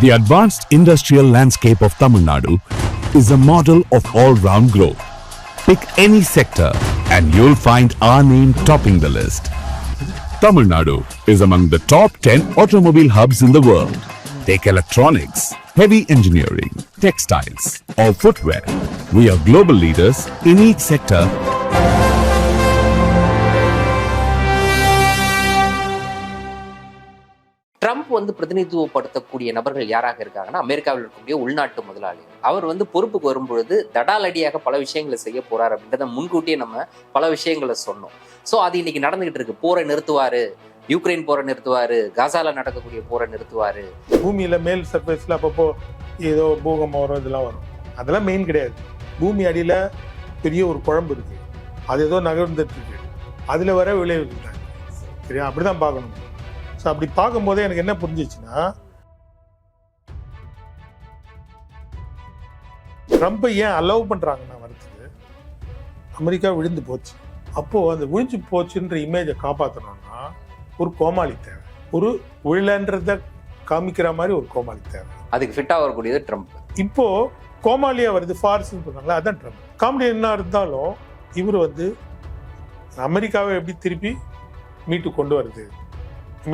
The advanced industrial landscape of Tamil Nadu is a model of all-round growth. Pick any sector and you'll find our name topping the list. Tamil Nadu is among the top 10 automobile hubs in the world. Take electronics, heavy engineering, textiles, or footwear. We are global leaders in each sector Trump வந்து பிரதிநிதித்துவப்படுத்தக்கூடிய நபர்கள் யாராக இருக்காங்கன்னா அமெரிக்காவில் இருக்கக்கூடிய உள்நாட்டு முதலாளி அவர் வந்து பொறுப்புக்கு வரும்பொழுது தடாலடியாக பல விஷயங்களை செய்ய போறார் அப்படின்றத முன்கூட்டியே நம்ம பல விஷயங்களை சொன்னோம். ஸோ அது இன்னைக்கு நடந்துகிட்டு இருக்கு. போரை நிறுத்துவாரு. யுக்ரைன் போரை நிறுத்துவாரு. காசால நடக்கக்கூடிய போரை நிறுத்துவாரு. பூமியில மேல் சர்ஃபேஸ்ல அப்பப்போ ஏதோ பூகம்பம் வரும் இதெல்லாம் வரும். அதெல்லாம் மெயின் கிடையாது. பூமி அடியில பெரிய ஒரு குழம்பு இருக்கு. அது ஏதோ நகர்ந்துட்டு இருக்கு. அதுல வர விளைவுகள் தான். சரியா அப்படிதான் பார்க்கணும். ஸோ அப்படி பார்க்கும்போதே எனக்கு என்ன புரிஞ்சிச்சுன்னா ட்ரம்ப்பை ஏன் அலோவ் பண்றாங்கன்னா வரதுக்கு அமெரிக்கா விழுந்து போச்சு. அப்போ அந்த விழிஞ்சு போச்சுன்ற இமேஜை காப்பாற்றணும்னா ஒரு கோமாளி தேவை. ஒரு விழன்றத காமிக்கிற மாதிரி ஒரு கோமாளி தேவை. அதுக்கு ஃபிட் ஆகக்கூடியது ட்ரம்ப் இப்போ கோமாளியா வருது ஃபார்ஸ்ன்னு சொல்றாங்களா அதான் ட்ரம்ப் காமெடி என்ன இருந்தாலும் இவர் வந்து அமெரிக்காவை எப்படி திருப்பி மீட்டு கொண்டு வருது?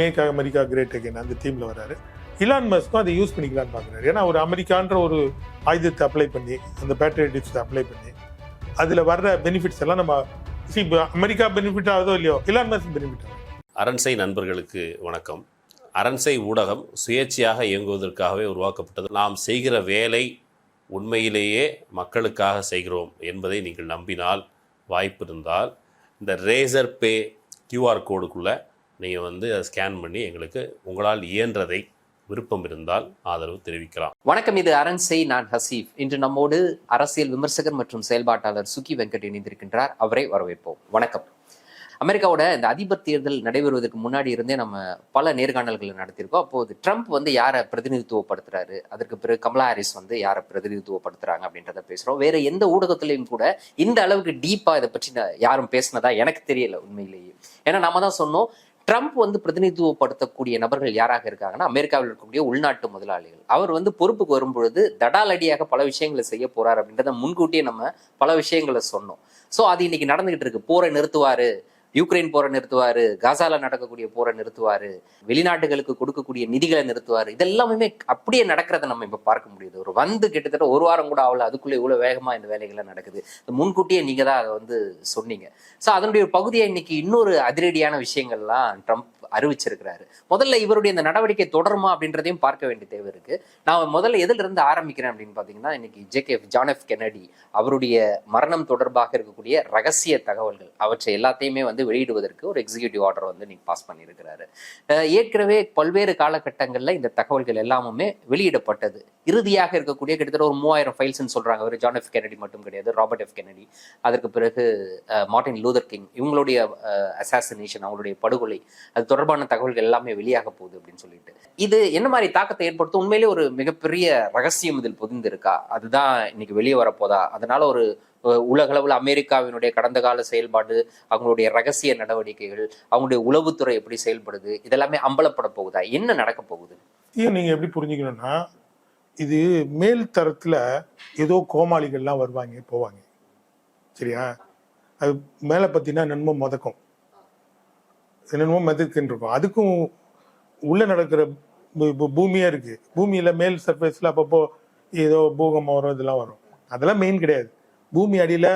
மேக் அமெரிக்கா கிரேட் அகைன் அந்த தீமில் வராரு. இலான் மஸ்க்கும் அதை யூஸ் பண்ணிக்கலான்னு பார்க்குறாரு. ஏன்னா ஒரு அமெரிக்கான்ற ஒரு ஆயுதத்தை அப்ளை பண்ணி அந்த பேட்ரியட்டிக்ஸை அப்ளை பண்ணி அதில் வர்ற பெனிஃபிட்ஸ் எல்லாம் நம்ம சி அமெரிக்கா பெனிஃபிட் ஆகுதோ இல்லையோ இலான் மஸ்க் பெனிஃபிட் ஆகும் அரண்சை நண்பர்களுக்கு வணக்கம். அரண்சை ஊடகம் சுயேட்சையாக இயங்குவதற்காகவே உருவாக்கப்பட்டது. நாம் செய்கிற வேலை உண்மையிலேயே மக்களுக்காக செய்கிறோம் என்பதை நீங்கள் நம்பினால் வாய்ப்பு இருந்தால் இந்த ரேசர் பே கியூஆர் கோடுக்குள்ளே நீங்கள் வந்து அதை ஸ்கேன் பண்ணி எங்களுக்கு உங்களால் இயன்றதை விருப்பம் இருந்தால் ஆதரவு தெரிவிக்கலாம். வணக்கம் இது அரண்சை நான் ஹசீஃப் இன்று நம்மோடு அரசியல் விமர்சகர் மற்றும் செயல்பாட்டாளர் சுகி வெங்கட் இணைந்திருக்கின்றார். அவரை வரவேற்போம். வணக்கம். அமெரிக்காவோட இந்த அதிபர் தேர்தல் நடைபெறுவதற்கு முன்னாடி இருந்தே நம்ம பல நேர்காணல்களை நடத்தியிருக்கோம். அப்போது ட்ரம்ப் வந்து யாரை பிரதிநிதித்துவப்படுத்துறாரு? அதற்கு பிறகு கமலா ஹாரிஸ் வந்து யாரை பிரதிநிதித்துவப்படுத்துறாங்க அப்படின்றத பேசுறோம். வேற எந்த ஊடகத்திலையும் கூட இந்த அளவுக்கு டீப்பா இதை பற்றி யாரும் பேசினதா எனக்கு தெரியல உண்மையிலேயே. ஏன்னா நம்ம தான் சொன்னோம் ட்ரம்ப் வந்து பிரதிநிதித்துவப்படுத்தக்கூடிய நபர்கள் யாராக இருக்காங்கன்னா அமெரிக்காவில் இருக்கக்கூடிய உள்நாட்டு முதலாளிகள். அவர் வந்து பொறுப்புக்கு வரும்பொழுது தடாலடியாக பல விஷயங்களை செய்ய போறார் அப்படின்றத முன்கூட்டியே நம்ம பல விஷயங்களை சொன்னோம். ஸோ அது இன்னைக்கு நடந்துகிட்டு இருக்கு. போரை நிறுத்துவாரு. யுக்ரைன் போரை நிறுத்துவார் காசால நடக்கக்கூடிய போரை நிறுத்துவார் வெளிநாட்டுகளுக்கு கொடுக்கக்கூடிய நிதிகளை நிறுத்துவார். இதெல்லாமே அப்படியே நடக்கிறத நம்ம இப்போ பார்க்க முடியுது. ஒரு வந்து கிட்டத்தட்ட ஒரு வாரம் கூட ஆகல. அதுக்குள்ளே இவ்வளோ வேகமாக இந்த வேலைகள்லாம் நடக்குது. முன்கூட்டியே நீங்கள் தான் அதை வந்து சொன்னீங்க. ஸோ அதனுடைய ஒரு பகுதியை இன்னைக்கு இன்னொரு அதிரடியான விஷயங்கள்லாம் ட்ரம்ப் அறிவிச்சிருக்கிறாரு. முதல்ல இவருடைய இந்த நடவடிக்கை தொடருமா அப்படின்றதையும் பார்க்க வேண்டிய தேவை இருக்கு. நான் முதல்ல எதிலிருந்து ஆரம்பிக்கிறேன் அப்படின்னு பார்த்தீங்கன்னா இன்னைக்கு ஜேகேஎஃப் ஜான் எஃப் கெனடி அவருடைய மரணம் தொடர்பாக இருக்கக்கூடிய ரகசிய தகவல்கள் அவற்றை எல்லாத்தையுமே வந்து வெளியிடுவதற்கு ஒரு எக்ஸிகியூட்டிவ் ஆர்டர் வந்து நீங்க பாஸ் பண்ணியிருக்கிறாரு. ஏற்கனவே பல்வேறு காலகட்டங்கள்ல இந்த தகவல்கள் எல்லாமுமே வெளியிடப்பட்டது. இறுதியாக இருக்கக்கூடிய கிட்டத்தட்ட ஒரு மூவாயிரம் ஃபைல்ஸ்னு சொல்றாங்க. அவர் ஜான் எஃப் கெனடி மட்டும் கிடையாது ராபர்ட் எஃப் கெனடி அதற்கு பிறகு மார்டின் லூதர் கிங் இவங்களுடைய அசாசினேஷன் அவங்களுடைய படுகொலை அது தொடர்பான தகவல்கள் எல்லாமே வெளியாக போகுது அப்படின்னு சொல்லிட்டு. இது என்ன மாதிரி தாக்கத்தை ஏற்படுத்தும்? உண்மையிலே ஒரு மிகப்பெரிய ரகசியம் இதில் புதிந்திருக்கா? அதுதான் இன்னைக்கு வெளியே வரப்போதா? அதனால ஒரு உலகளவில் அமெரிக்காவினுடைய கடந்த கால செயல்பாடு அவங்களுடைய ரகசிய நடவடிக்கைகள் அவங்களுடைய உளவுத்துறை எப்படி செயல்படுது இதெல்லாமே அம்பலப்பட போகுதா? என்ன நடக்க போகுது? இதையும் நீங்க எப்படி புரிஞ்சுக்கணும்னா இது மேல் தரத்துல ஏதோ கோமாளிகள்லாம் வருவாங்க போவாங்க. சரியா? அது மேலே பார்த்தீங்கன்னா நன்மை மதக்கும் என்னென்னமோ மிதக்குன்னு இருக்கும். அதுக்கும் உள்ள நடக்கிற பூ- பூ- பூமியா இருக்கு. பூமியில மேல் சர்ஃபேஸ்ல அப்பப்போ ஏதோ பூகம்பம் வரும் இதெல்லாம் வரும். அதெல்லாம் மெயின் கிடையாது. பூமி அடியில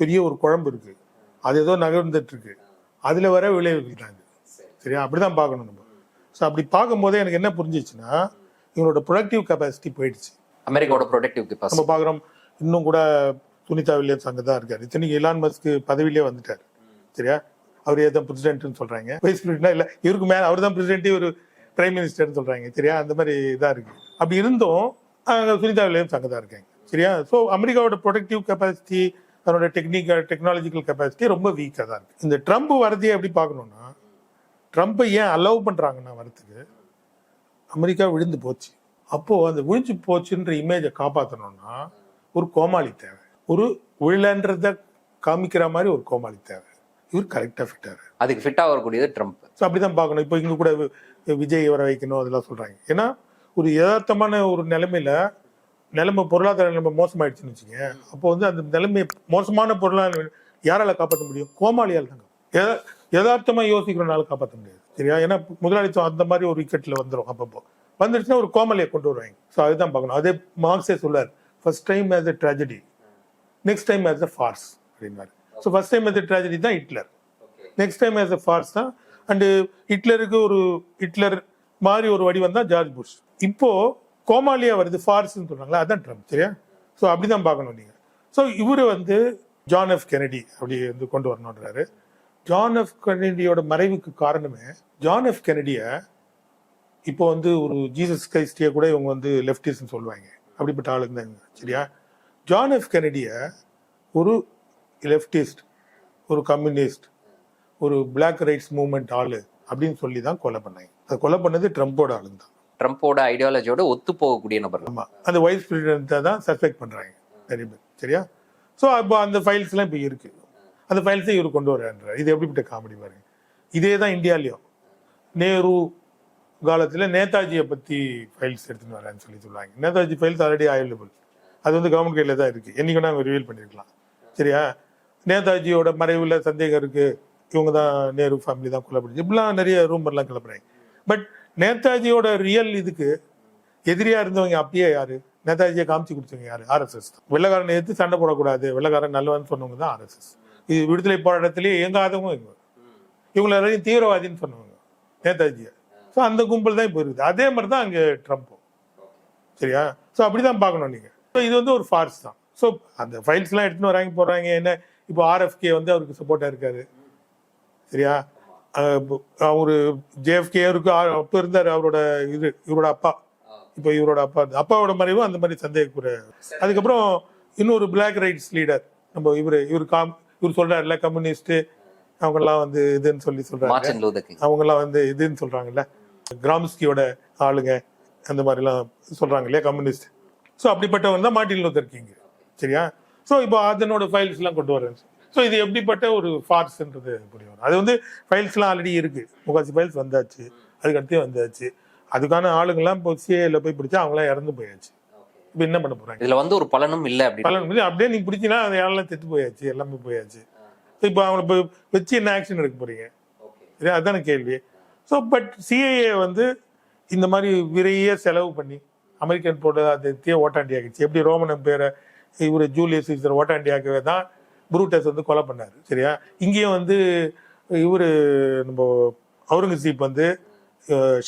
பெரிய ஒரு குழம்பு இருக்கு. அது ஏதோ நகர்ந்துட்டு இருக்கு அதுல வர விளைவுகள் தான் இது. சரியா? அப்படிதான் பார்க்கணும் நம்ம. ஸோ அப்படி பார்க்கும்போதே எனக்கு என்ன புரிஞ்சிச்சுன்னா இவனோட ப்ரொடக்டிவ் கெப்பாசிட்டி போயிடுச்சு. அமெரிக்காவோட ப்ரொடக்டிவ் நம்ம கெப்பாசிட்டி பார்க்குறோம் இன்னும் கூட சுனிதா வில்லியம்ஸ் அங்கே தான் இருக்காரு. இத்தனைக்கு இலான் மஸ்க்கு பதவியிலே வந்துட்டார். சரியா? அவர் ஏதான் பிரசிடென்ட்னு சொல்றாங்க. வைஸ் பிரசிடென்ட்னா இல்லை இவருக்கு மேலே அவர் தான் பிரசிடென்ட் இவர் பிரைம் மினிஸ்டர்னு சொல்றாங்க. சரியா? அந்த மாதிரி இதாக இருக்கு. அப்படி இருந்தும் அங்க சுனிதா வில்லியம்ஸ் அங்கே தான் இருக்காங்க. சரியா? ஸோ அமெரிக்காவோட ப்ரொடக்டிவ் கெப்பாசிட்டி அதனோட டெக்னிக்கல் டெக்னாலஜிக்கல் கெப்பாசிட்டி ரொம்ப வீக்காக தான் இருக்கு. இந்த ட்ரம்ப் வரதையே எப்படி பார்க்கணும்னா ட்ரம்ப்பை ஏன் அலோவ் பண்றாங்கன்னா வரதுக்கு அமெரிக்கா விழுந்து போச்சு. அப்போ அந்த விழிஞ்சு போச்சுன்ற இமேஜை காப்பாற்றணும்னா ஒரு கோமாளி தேவை. ஒரு விழன்றத காமிக்கிற மாதிரி ஒரு கோமாளி தேவை. இவர் கரெக்டா ஃபிட்டாரு அதுக்கு ஃபிட் ஆகக்கூடியது ட்ரம்ப் ஸோ அப்படிதான் பார்க்கணும். இப்போ இங்க கூட விஜய் வர வைக்கணும் அதெல்லாம் சொல்றாங்க. ஏன்னா ஒரு யதார்த்தமான ஒரு நிலைமையில நிலைமை பொருளாதார நிலைமை மோசமாயிடுச்சுன்னு வச்சுங்க அப்போ வந்து அந்த நிலைமை மோசமான பொருளாதார யாரால காப்பாற்ற முடியும்? கோமாளியால் தாங்க. யதா- யதார்த்தமா யோசிக்கிறனால காப்பாற்ற முடியாது. சரியா? ஏன்னா முதலாளித்துவம் அந்த மாதிரி ஒரு விக்கெட்ல வந்துடும் அப்பப்போ. வந்துருச்சுன்னா ஒரு கோமாளியை கொண்டு வருவாங்க. ஸோ அதுதான் பார்க்கணும். அதே மார்க்ஸே சொல்லார். First time as a tragedy. Next time as a farce அப்படின்னாரு so first time as a tragedy தான் Hitler. Next time as a farce தான் அண்டு ஹிட்லருக்கு ஒரு ஹிட்லர் மாதிரி ஒரு வடிவம் தான் ஜார்ஜ் புஷ். இப்போ கோமாலியா வருது ஃபார்ஸ்ன்னு சொல்கிறாங்களா அதுதான் ட்ரம்ப் சரியா? ஸோ அப்படிதான் பார்க்கணும் நீங்கள் ஸோ இவர் வந்து ஜான் எஃப் கெனடி அப்படி வந்து கொண்டு வரணுன்றாரு ஜான் எஃப் கெனடியோட மறைவுக்கு காரணமே ஜான் எஃப் கெனடியை இப்போ வந்து ஒரு ஜீசஸ் கிரைஸ்டியை கூட இவங்க வந்து லெஃப்டிஸ்ட்னு சொல்லுவாங்க. அப்படிப்பட்ட ஆளுங்க தான் சரியா? ஜான் எஃப் கெனடியை ஒரு லெஃப்டிஸ்ட் ஒரு கம்யூனிஸ்ட் ஒரு பிளாக் ரைட்ஸ் மூமெண்ட் ஆளு அப்படின்னு சொல்லி தான் கொலை பண்ணாங்க. அதை கொலை பண்ணது ட்ரம்ப்போட ஆளுங்க தான். ட்ரம்ப்போட ஐடியாலஜியோட ஒத்து போகக்கூடிய நபர் அந்த வைஸ் பிரசிடென்ட்டை தான் சஸ்பெக்ட் பண்ணுறாங்க நிறைய பேர் சரியா? ஸோ அப்போ அந்த ஃபைல்ஸ்லாம் இப்போ இருக்குது அந்த ஃபைல்ஸை இவர் கொண்டு வர்றாரு இது எப்படிப்பட்ட காமெடி பாருங்க. இதே தான் இந்தியாலையும். நேரு காலத்தில் நேதாஜியை பற்றி ஃபைல்ஸ் எடுத்துன்னு வரேன்னு சொல்லி சொல்லுவாங்க. நேதாஜி ஃபைல்ஸ் ஆல்ரெடி அவைலபிள் அது வந்து கவர்மெண்ட் கையில் தான் இருக்குது என்றைக்கு வேணா ரிவீல் பண்ணியிருக்கலாம் சரியா? நேதாஜியோட மறைவில் சந்தேகம் இருக்குது இவங்க தான் நேரு ஃபேமிலி தான் கொல்லப்படுச்சு இப்படிலாம் நிறைய ரூமர்லாம் கிளப்புறாங்க. பட் நேதாஜியோட ரியல் இதுக்கு எதிரியா இருந்தவங்க அப்பயே யாரு? நேதாஜியை காமிச்சு கொடுத்தவங்க யாரு? ஆர்எஸ்எஸ் வெள்ளக்காரன் எடுத்து சண்டை போடக்கூடாது. வெள்ளக்காரன் நல்லவன் சொன்னவங்க தான் ஆர்எஸ்எஸ் இது விடுதலை போராட்டத்திலேயே இயங்காதவங்க இவங்க. இவங்களை எல்லாரையும் தீவிரவாதின்னு சொன்னவங்க நேதாஜியை. ஸோ அந்த கும்பல் தான் இப்போ இருக்குது. அதே மாதிரி தான் அங்கே ட்ரம்ப்பும் சரியா? ஸோ அப்படிதான் பார்க்கணும் நீங்கள் ஸோ இது வந்து ஒரு ஃபார்ஸ் தான். ஸோ அந்த ஃபைல்ஸ்லாம் எடுத்துன்னு வராங்க போடுறாங்க என்ன? இப்போ ஆர்எஃப்கே வந்து அவருக்கு சப்போர்ட்டாக இருக்காரு. சரியா? அவரு ஜேஎஃப்கே இருக்கு அப்போ இருந்தார் அவரோட இது இவரோட அப்பா. இப்போ இவரோட அப்பா அப்பாவோட மறைவு அந்த மாதிரி சந்தேகக்கூட அதுக்கப்புறம் இன்னொரு பிளாக் ரைட்ஸ் லீடர் நம்ம இவரு இவர் காம் இவர் சொல்றாருல்ல கம்யூனிஸ்ட் அவங்கெல்லாம் வந்து இதுன்னு சொல்லி சொல்றாங்க. அவங்கெல்லாம் வந்து இதுன்னு சொல்றாங்கல்ல. கிராம்ஸ்கியோட ஆளுங்க அந்த மாதிரிலாம் சொல்றாங்க இல்லையா கம்யூனிஸ்ட். ஸோ அப்படிப்பட்டவங்க தான் மார்ட்டின் லூதர் கிங். சரியா? ஸோ இப்போ அதனோட ஃபைல்ஸ் எல்லாம் கொண்டு வரேன். ஸோ இது எப்படிப்பட்ட ஒரு ஃபார்ஸ்ன்றது புரிய வரும் அது வந்து ஃபைல்ஸ்லாம் ஆல்ரெடி இருக்கு. முகாசி ஃபைல்ஸ் வந்தாச்சு. அதுக்கு அடுத்தே வந்தாச்சு. அதுக்கான ஆளுங்கெல்லாம் இப்போ சிஏல போய் பிடிச்சா அவங்களாம் இறந்து போயாச்சு. இப்போ என்ன பண்ண போறாங்க? இதுல வந்து ஒரு பலனும் இல்ல அப்படின்னு பலன் வந்து அப்படியே நீங்க பிடிச்சினா அது யாரெல்லாம் செத்து போயாச்சு. எல்லாமே போயாச்சு. இப்போ அவங்கள இப்போ வச்சு என்ன ஆக்ஷன் எடுக்க போறீங்க? இது அதான கேள்வி. ஸோ பட் சிஏஏ வந்து இந்த மாதிரி விரைய செலவு பண்ணி அமெரிக்கன் போட்டு அதை தீய ஓட்டாண்டி ஆகிடுச்சு எப்படி ரோமன் பேரை இவர் ஜூலியஸ் சீசர் ஓட்டாண்டி ஆகவே தான் புரூட்டஸ் வந்து கொலை பண்ணாரு சரியா? இங்கேயும் வந்து இவர் நம்ம அவுரங்கசீப் வந்து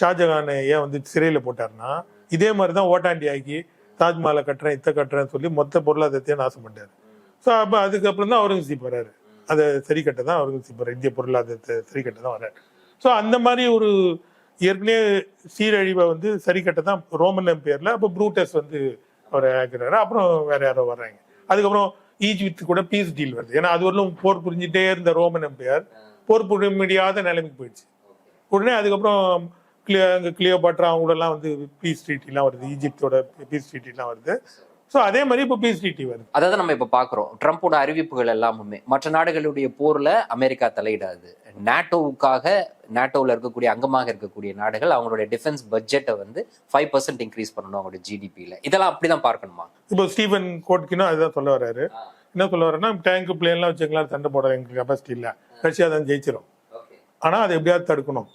ஷாஜகானை ஏன் வந்து சிறையில் போட்டார்னா இதே மாதிரி தான் ஓட்டாண்டி ஆக்கி தாஜ்மஹாலை கட்டுறேன் இத்தை கட்டுறேன்னு சொல்லி மொத்த பொருளாதாரத்தையும் நாசம் பண்ணார் ஸோ அப்போ அதுக்கப்புறம் தான் அவுரங்கசீப் வராரு. அதை சரி கட்ட தான் அவுரங்கசீப் வர இந்திய பொருளாதாரத்தை சரி கட்ட தான் வராரு. ஸோ அந்த மாதிரி ஒரு ஏற்கனவே சீரழிவை வந்து சரி கட்ட தான் ரோமன் எம்பையரில் அப்போ ப்ரூட்டஸ் வந்து அவரை ஆக்கிறாரு. அப்புறம் வேற யாரோ வர்றாங்க. அதுக்கப்புறம் ஈஜிப்த் கூட பீஸ் டீல் வருது. ஏன்னா அது வரலும் போர் புரிஞ்சுட்டே இருந்த ரோமன் எம்பையர். போர் புரிய முடியாத நிலைமைக்கு போயிடுச்சு. உடனே அதுக்கப்புறம் கிளியோ அங்கே கிளியோபாட்ரா அவங்களெல்லாம் வந்து பீஸ் ட்ரீட்டிலாம் வருது. ஈஜிப்டோட பீஸ் ட்ரீட்டிலாம் வருது. ஸோ அதே மாதிரி இப்போ ட்ரீட்டி வருது. அதாவது நம்ம இப்ப பாக்குறோம். ட்ரம்ப்போட அறிவிப்புகள் எல்லாமுமே மற்ற நாடுகளுடைய போர்ல அமெரிக்கா தலையிடாது. நாட்டோவுக்காக நாட்டோவில் இருக்கக்கூடிய அங்கமாக இருக்கக்கூடிய நாடுகள் அவங்களுடைய டிஃபென்ஸ் பட்ஜெட்டை வந்து ஃபைவ் பர்சன்ட் இன்க்ரீஸ் பண்ணணும் அவங்களுடைய ஜிடிபியில இதெல்லாம் அப்படிதான் பார்க்கணுமா? இப்போ ஸ்டீவன் கோட்கினும் அதுதான் சொல்ல வர்றாரு. என்ன சொல்ல வர்றாருன்னா டேங்க் பிளேன்லாம் வச்சுக்கலாம் சண்டை போட எங்களுக்கு கெப்பாசிட்டி இல்லை. ரஷ்யா தான் ஜெயிச்சிரும். ஆனால் அதை எப்படியாவது தடுக்கணும்.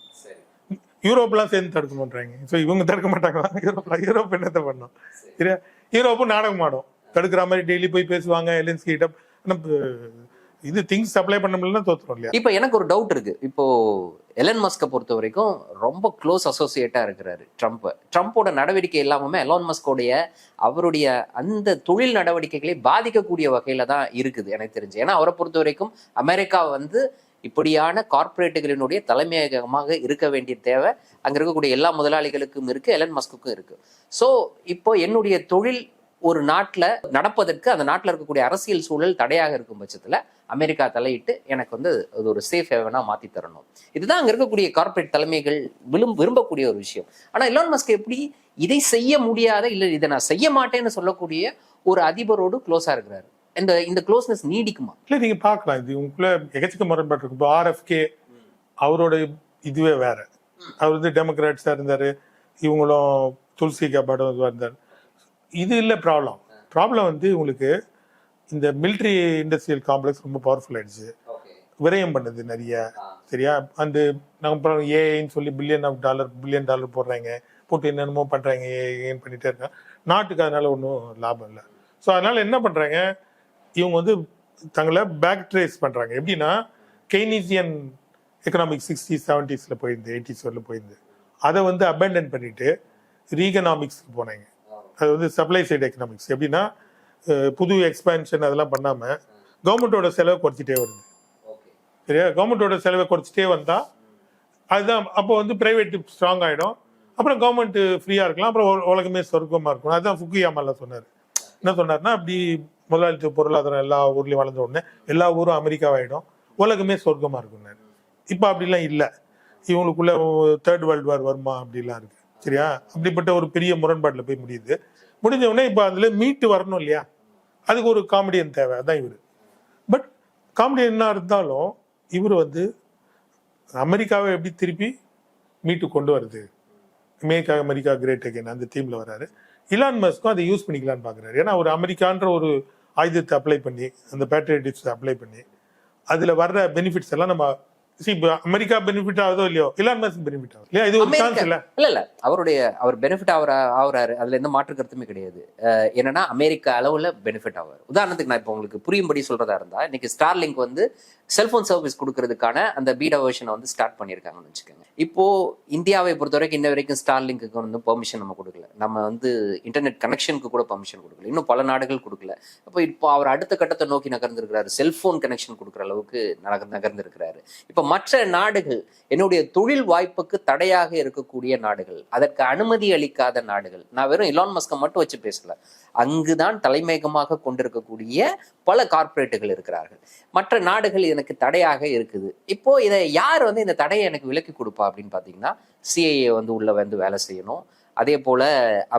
யூரோப்லாம் சேர்ந்து தடுக்கணுன்றாங்க ஸோ இவங்க தடுக்க மாட்டாங்களா யூரோப்ல யூரோப் என்னத்தை பண்ணும்? சரியா யூரோப்பும் நாடகம் ஆடும். தடுக்கிற மாதிரி டெய்லி போய் பேசுவாங்க எலின்ஸ்கி கிட்ட. இது திங்ஸ் சப்ளை பண்ண முடியலன்னா தோத்துரும் இல்லையா? இப்போ எனக்கு ஒரு டவுட் இருக்கு. இப்போ எலன் மஸ்கை பொறுத்த வரைக்கும் ரொம்ப க்ளோஸ் அசோசியேட்டா இருக்கிறாரு ட்ரம்ப் ட்ரம்ப்போட நடவடிக்கை இல்லாம எலான் மஸ்கோடைய அவருடைய அந்த தொழில் நடவடிக்கைகளை பாதிக்கக்கூடிய வகையில தான் இருக்குது எனக்கு தெரிஞ்சு. ஏன்னா அவரை பொறுத்த வரைக்கும் அமெரிக்கா வந்து இப்படியான கார்ப்பரேட்டுகளினுடைய தலைமையகமாக இருக்க வேண்டிய தேவை அங்கே இருக்கக்கூடிய எல்லா முதலாளிகளுக்கும் இருக்கு எலன் மஸ்குக்கும் இருக்கு. ஸோ இப்போ என்னுடைய தொழில் ஒரு நாட்டில் நடப்பதற்கு அந்த நாட்டில் இருக்கக்கூடிய அரசியல் சூழல் தடையாக இருக்கும் பட்சத்தில் அமெரிக்கா தலையிட்டு எனக்கு வந்து அது ஒரு சேஃப் ஹேவனாக மாற்றி தரணும். இதுதான் அங்கே இருக்கக்கூடிய கார்ப்பரேட் தலைமைகள் விரும் விரும்பக்கூடிய ஒரு விஷயம். ஆனால் எலான் மஸ்க் எப்படி இதை செய்ய முடியாத இல்லை இதை நான் செய்ய மாட்டேன்னு சொல்லக்கூடிய ஒரு அதிபரோடு க்ளோஸாக இருக்கிறாரு. இந்த இந்த க்ளோஸ்னஸ் நீடிக்குமா? இல்லை நீங்க பார்க்கலாம். இது உங்களுக்குள்ள எக்கச்சக்க முரண்பாடு இருக்கு இப்போ ஆர்எஃப்கே அவரோட இதுவே வேற. அவர் வந்து டெமோக்ராட்ஸா இருந்தாரு. இவங்களும் துளசிகா படம் இதுவா இருந்தார். இது இல்லை ப்ராப்ளம் ப்ராப்ளம் வந்து உங்களுக்கு இந்த மிலிட்ரி இண்டஸ்ட்ரியல் காம்ப்ளெக்ஸ் ரொம்ப பவர்ஃபுல் ஆயிடுச்சு. விரயம் பண்ணுது நிறைய. சரியா? அந்த நம்ம அப்புறம் ஏஐன்னு சொல்லி billion of dollar billion dollar போடுறாங்க. போட்டு என்னென்னமோ பண்றாங்க. ஏஐன்னு பண்ணிட்டே இருக்காங்க. நாட்டுக்கு அதனால ஒன்றும் லாபம் இல்லை. ஸோ அதனால என்ன பண்றாங்க? இவங்க வந்து தங்களை பேக் ட்ரேஸ் பண்ணுறாங்க எப்படின்னா கெய்னீசியன் எக்கனாமிக் சிக்ஸ்டி செவன்டிஸில் போயிருந்து எயிட்டிஸ் வரல போயிருந்து அதை வந்து அபேண்டன் பண்ணிட்டு ரீகனாமிக்ஸ்க்கு போனாங்க. அது வந்து சப்ளை சைடு எக்கனாமிக்ஸ் எப்படின்னா புது எக்ஸ்பேன்ஷன் அதெல்லாம் பண்ணாமல் கவர்மெண்ட்டோட செலவை குறைச்சிட்டே வருது. சரியா? கவர்மெண்ட்டோட செலவை குறைச்சிட்டே வந்தால் அதுதான் அப்போ வந்து ப்ரைவேட்டு ஸ்ட்ராங் ஆகிடும் அப்புறம் கவர்மெண்ட் ஃப்ரீயாக இருக்கலாம். அப்புறம் உலகமே சொர்க்கமாக இருக்கும். அதுதான் ஃபுக்குயாமால சொன்னார். என்ன சொன்னார்னா அப்படி முதலாளித்துவ பொருளாதாரம் எல்லா ஊர்லேயும் வளர்ந்த உடனே எல்லா ஊரும் அமெரிக்காவாயிடும். உலகமே சொர்க்கமா இருக்கும்னாரு இப்போ அப்படிலாம் இல்லை. இவங்களுக்குள்ள தேர்ட் வேர்ல்டு வார் வருமா அப்படிலாம் இருக்கு. சரியா? அப்படிப்பட்ட ஒரு பெரிய முரண்பாட்டில் போய் முடியுது. முடிஞ்ச உடனே இப்போ அதில் மீட்டு வரணும் இல்லையா? அதுக்கு ஒரு காமெடியன் தேவை. அதான் இவர். பட் காமெடி என்ன இருந்தாலும் இவர் வந்து அமெரிக்காவை எப்படி திருப்பி மீட்டு கொண்டு வருது மேக் அமெரிக்கா கிரேட் அகைன் அந்த தீமில் வராரு இலான் மஸ்க்கும் அதை யூஸ் பண்ணிக்கலாம்னு பார்க்குறாரு ஏன்னா ஒரு அமெரிக்கான்ற ஒரு ஆயுதத்தை அப்ளை பண்ணி அந்த பேட்ரியட்டிக்ஸ் அப்ளை பண்ணி அதில் வர்ற பெனிஃபிட்ஸ் எல்லாம் நம்ம அமெரிக்கா பெனிஃபிட் ஆகுதோ இல்லையோ? இலான் மஸ்க் பெனிஃபிட் ஆகும் இல்லையா? இது ஒரு சான்ஸ் இல்ல. இல்ல இல்ல. அவருடைய அவர் பெனிஃபிட் ஆகிற ஆகுறாரு அதுல எந்த மாற்று கருத்துமே கிடையாது. என்னன்னா அமெரிக்கா அளவுல பெனிஃபிட் ஆவார். உதாரணத்துக்கு நான் இப்போ உங்களுக்கு புரியும்படி சொல்றதா இருந்தா இன்னைக்கு ஸ்டார்லிங்க் வந்து செல்போன் சர்வீஸ் கொடுக்கறதுக்கான அந்த பீடா வெர்ஷனை வந்து ஸ்டார்ட் பண்ணியிருக்காங்கன்னு வச்சுக்கோங்க. இப்போ இந்தியாவை பொறுத்த வரைக்கும் இன்ன வரைக்கும் ஸ்டார்லிங்க்கு வந்து பெர்மிஷன் நம்ம கொடுக்கல. நம்ம வந்து இன்டர்நெட் கனெக்ஷனுக்கு கூட பெர்மிஷன் கொடுக்கல. இன்னும் பல நாடுகள் கொடுக்கல. அப்போ இப்போ அவர் அடுத்த கட்டத்தை நோக்கி நகர்ந்திருக்கிறாரு. செல்போன் கனெக்ஷன் கொடுக்குற அளவுக்கு நகர் நகர்ந்திருக்கிறாரு. இப்போ மற்ற நாடுகள் என்னுடைய தொழில் வாய்ப்புக்கு தடையாக இருக்கக்கூடிய நாடுகள் அதற்கு அனுமதி அளிக்காத நாடுகள். நான் வெறும் இலான் மஸ்கை மட்டும் வச்சு பேசல. அங்குதான் தலைமையகமாக கொண்டிருக்கக்கூடிய பல கார்ப்பரேட்டுகள் இருக்கிறார்கள். மற்ற நாடுகள் எனக்கு தடையாக இருக்குது. இப்போ இதை யார் வந்து இந்த தடையை எனக்கு விலக்கி கொடுப்பா அப்படின்னு பார்த்தீங்கன்னா சிஐஏ வந்து உள்ள வந்து வேலை செய்யணும். அதே போல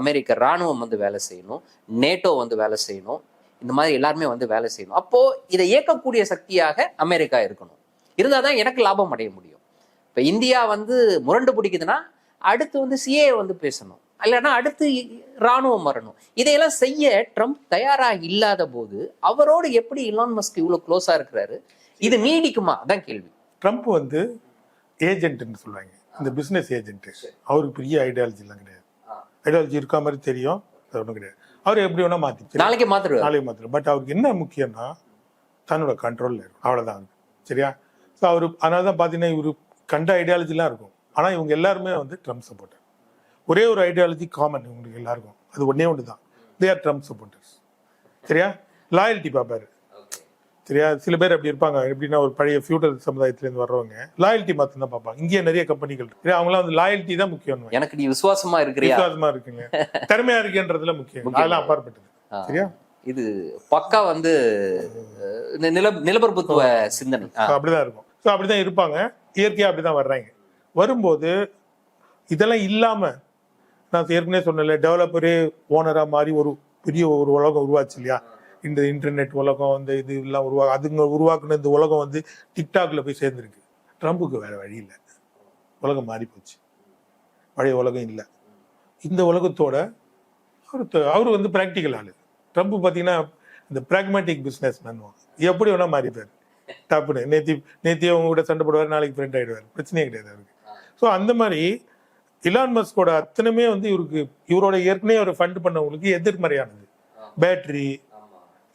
அமெரிக்க ராணுவம் வந்து வேலை செய்யணும். நேட்டோ வந்து வேலை செய்யணும். இந்த மாதிரி எல்லாருமே வந்து வேலை செய்யணும். அப்போ இதை இயக்கக்கூடிய சக்தியாக அமெரிக்கா இருக்கணும். இருந்தாதான் எனக்கு லாபம் அடைய முடியும். இப்ப இந்தியா வந்து முரண்டு பிடிக்குதுன்னா அடுத்து வந்து சிஏ வந்து பேசணும். இல்லைன்னா அடுத்து ராணுவம் வரணும். இதையெல்லாம் செய்ய ட்ரம்ப் தயாரா இல்லாத போது அவரோடு எப்படி இலான் மஸ்க் இவ்வளவு க்ளோஸா இருக்கிறாரு? இது நீடிக்குமா? அதான் கேள்வி. ட்ரம்ப் வந்து ஏஜென்ட்னு சொல்லுவாங்க. இந்த பிசினஸ் ஏஜென்ட் அவருக்கு பெரிய ஐடியாலஜிலாம் கிடையாது. ஐடியாலஜி இருக்கா மாதிரி தெரியும். அது ஒன்றும் கிடையாது. அவர் எப்படி வேணா மாத்தி நாளைக்கு மாத்திருவாரு. நாளைக்கு மாத்திரம் பட் அவருக்கு என்ன முக்கியம்னா தன்னோட கண்ட்ரோல்ல இருக்கும் அவ்வளவுதான். அவருக்கு. சரியா? ஸோ அவரு அதனால தான் பார்த்தீங்கன்னா இவரு கண்ட ஐடியாலஜிலாம் இருக்கும். ஆனா இவங்க எல்லாருமே வந்து ட்ரம்ப் சப்போர்ட்டர் ஒரே ஒரு ஐடியாலஜி காமன் இவங்களுக்கு எல்லாருக்கும். அது ஒண்ணே ஒன்று தான். தே ஆர் ட்ரம்ப் சப்போர்ட்டர்ஸ் சரியா? லாயல்ட்டி பார்ப்பாரு சரியா? சில பேர் அப்படி இருப்பாங்க. எப்படின்னா ஒரு பழைய ஃபியூடல் சமுதாயத்திலேருந்து வர்றவங்க. லாயல்ட்டி மாத்திரம் தான் பார்ப்பாங்க. இங்கே நிறைய கம்பெனிகள் இருக்கு? அவங்களாம் வந்து லாயல்ட்டி தான் முக்கியம் எனக்கு நீ விசுவாசமா இருக்கிறியா? விசுவாசமா இருக்குங்க. திறமையா இருக்குன்றதுல முக்கியம். அதெல்லாம் அப்பாற்பட்டது. சரியா? இது பக்கா வந்து நில நிலப்பிரபுத்துவ சிந்தனை. அப்படிதான் இருக்கும். ஸோ அப்படிதான் இருப்பாங்க. இயற்கையாக அப்படிதான் வர்றாங்க. வரும்போது இதெல்லாம் இல்லாமல் நான் ஏற்கனவே சொன்னேன்ல டெவலப்பரே ஓனராக மாறி ஒரு பெரிய ஒரு உலகம் உருவாச்சு இல்லையா? இந்த இன்டர்நெட் உலகம் இந்த இது எல்லாம் உருவா அதுங்க உருவாக்குன இந்த உலகம் வந்து டிக்டாக்ல போய் சேர்ந்துருக்கு. ட்ரம்புக்கு வேற வழி இல்லை. உலகம் மாறி போச்சு. பழைய உலகம் இல்லை. இந்த உலகத்தோட அவர் த- அவர் வந்து ப்ராக்டிக்கல் ஆளு. ட்ரம்ப் பார்த்தீங்கன்னா இந்த ப்ராக்மேட்டிக் பிஸ்னஸ் மேன் எப்படி வேணா மாறிப்பார். டப்புன்னு நேத்தி நேத்தி அவங்க கூட சண்டை போடுவார் நாளைக்கு ஃப்ரெண்ட் ஆயிடுவார். பிரச்சனையே கிடையாது அவருக்கு. ஸோ அந்த மாதிரி இலான் மஸ்கோட அத்தனையுமே வந்து இவருக்கு இவரோட ஏற்கனவே அவர் ஃபண்ட் பண்ணவங்களுக்கு எதிர்மறையானது பேட்டரி